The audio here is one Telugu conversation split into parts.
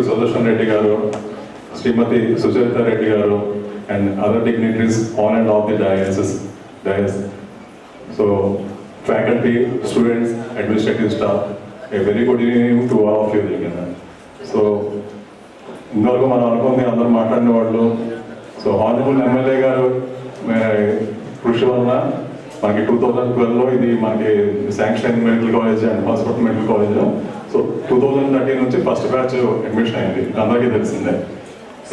ఏలూరు సుదర్శన్ రెడ్డి గారు శ్రీమతి సుచరిత రెడ్డి గారు and other dignitaries on and of the diocese dais so faculty students administrative staff a very good evening to all of you కింద సో ఇంతవరకు మనం అనుకుంది అందరూ మాట్లాడిన వాళ్ళు సో హానరబుల్ ఎమ్మెల్యే గారు కృషి వలన మనకి టూ థౌజండ్ ట్వెల్వ్లో ఇది మనకి sanction medical college and hospital medical college. So two thousand thirteen నుంచి ఫస్ట్ బ్యాచ్ అడ్మిషన్ అయింది. అందరికీ తెలిసిందే.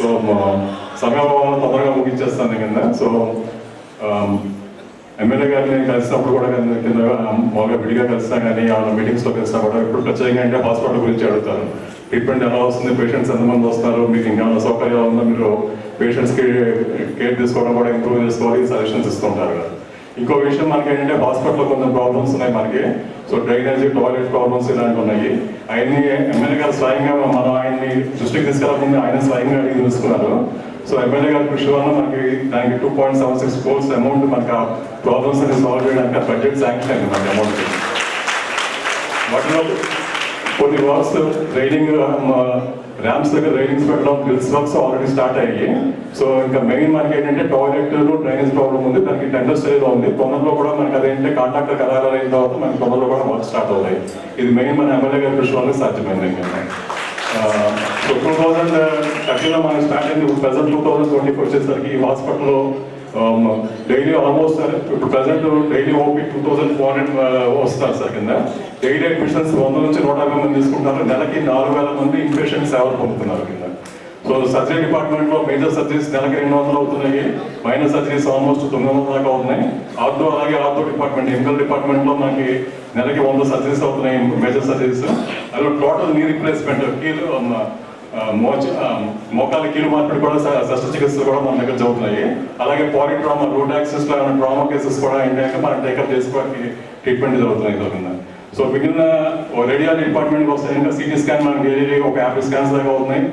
సో మా- సమయం తొందరగా ముగించేస్తాను కింద. సో ఎమ్మెల్యే గారిని కలిసినప్పుడు కూడా కింద మామూలుగా విడిగా కలిసినా కానీ ఏమైనా మీటింగ్స్లో కలిసినా కూడా ఇప్పుడు ప్రత్యేకంగా అంటే హాస్పిటల్ గురించి అడుగుతారు. ట్రీట్మెంట్ ఎలా వస్తుంది? పేషెంట్స్ ఎంతమంది వస్తారు? మీకు ఇంకేమైనా సౌకర్యాలు ఉందో? మీరు పేషెంట్స్కి కేర్ తీసుకోవడం కూడా ఇంప్రూవ్ చేసుకోవాలి సజెషన్స్ ఇస్తుంటారు. కదా ఇంకో విషయం మనకి ఏంటంటే హాస్పిటల్లో కొంచెం ప్రాబ్లమ్స్ ఉన్నాయి మనకి. సో డ్రైనేజీ టాయిలెట్ ప్రాబ్లమ్స్ ఇలాంటివి ఉన్నాయి. ఆయన్ని ఎమ్మెల్యే గారు స్వయంగా మనం ఆయన్ని దృష్టికి తీసుకెళ్ళకుండా ఆయన స్వయంగా అడిగి తెలుసుకున్నారు. సో ఎమ్మెల్యే గారి కృషి వల్ల మనకి దానికి two point seven six crores amount మనకి ఆ ప్రాబ్లమ్స్ అనేది సాల్వ్ చేయడానికి బడ్జెట్ శాంక్షన్ అయింది మనకి అమౌంట్ వాటిలో కొన్ని వర్క్స్ రైడింగ్ ర్యాంప్స్ దగ్గర రైడింగ్స్ పెట్టడం హిల్స్ వర్క్స్ ఆల్రెడీ స్టార్ట్ అయ్యాయి సో ఇంకా మెయిన్ మనకి ఏంటంటే టాయిలెట్ డ్రైనేజ్ ప్రాబ్లం ఉంది. దానికి టెండర్ స్టేజ్లో ఉంది. తొందరలో కూడా మనకి అదేంటంటే కాంట్రాక్టర్ ఖరారు అయిన తర్వాత మనకి తొందరలో కూడా వర్క్ స్టార్ట్ అవుతాయి. ఇది మెయిన్ మన ఎమ్మెల్యే గారి కృషి వల్ల సాధ్యమైంది సో టూ థౌజండ్ థర్టీలో మనకి స్టార్ట్ అయింది. ప్రజెంట్ టూ థౌజండ్ ట్వంటీకి వచ్చేసరికి ఈ హాస్పిటల్లో డైలీ ఆల్మోస్ట్ ఇప్పుడు present daily OP two thousand four hundred వస్తున్నారు సార్ కింద. డైలీ అడ్మిషన్స్ వంద నుంచి నూట యాభై మంది తీసుకుంటారు నెలకి నాలుగు వేల మంది ఇన్పేషెంట్ సేవలు పొందుతున్నారు కింద. సో సర్జరీ డిపార్ట్మెంట్లో మేజర్ సర్జరీస్ నెలకి రెండు వందలు అవుతున్నాయి. మైనర్ సర్జరీస్ ఆల్మోస్ట్ తొమ్మిది వందల దాకా అవుతున్నాయి. ఆర్థో అలాగే ఆర్థో డిపార్ట్మెంట్ ఎంకల్ డిపార్ట్మెంట్లో మనకి నెలకి వంద సర్జరీస్ అవుతున్నాయి. మేజర్ సర్జరీస్ అలా టోటల్ నీ రిప్లేస్మెంట్ కీలు um, మోచ మోకాల కీలు మార్పిడి కూడా శస్త్రచికిత్సలు కూడా మన దగ్గర జరుగుతున్నాయి. అలాగే పాలి ట్రామా రూట్ యాక్సెస్లో ఏమైనా ట్రామా కేసెస్ కూడా ఏంటంటే మనం టేకప్ చేసుకోవడానికి ట్రీట్మెంట్ జరుగుతున్నాయి జరుగుతుంది సో మిగిలిన రేడియాలజీ డిపార్ట్మెంట్ వస్తే ఇంకా సిటీ స్కాన్ మనకి ఒక యాభై స్కాన్స్ దాకా అవుతున్నాయి.